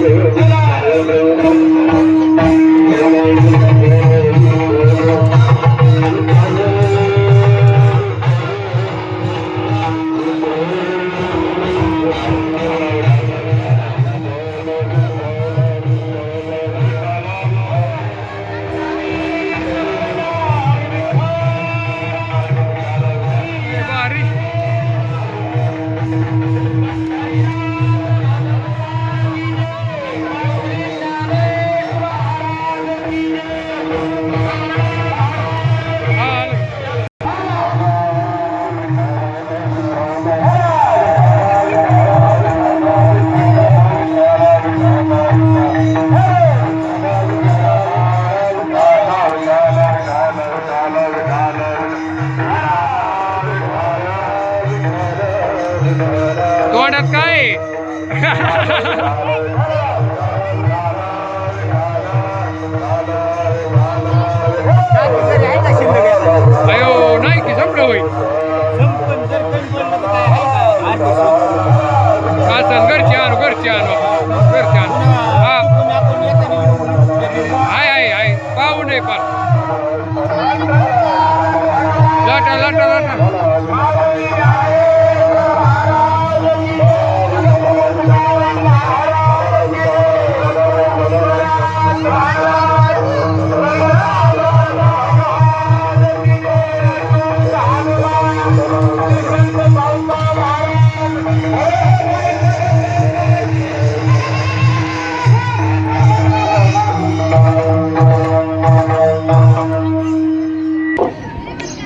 Thank you. अयो नाही की संपलं होईल. असं घरचे आण घरचे आणू घरचे आणू. हा. आहे आहे आहे पाहू नये पण. लाटा लाटा लाटा.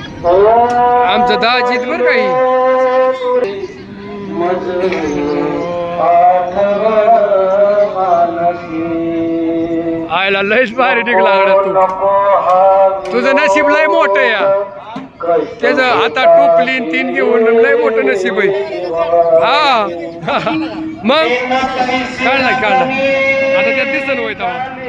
आमचं दहाजीत बर काही आयला लयच भारी निघला तू. तुझं नशीब लय मोठं या. त्याच आता टोपली तीन घेऊन लय मोठं नशीब आहे. हा. मग? काढला काढला आता त्यात दिसन होय तेव्हा.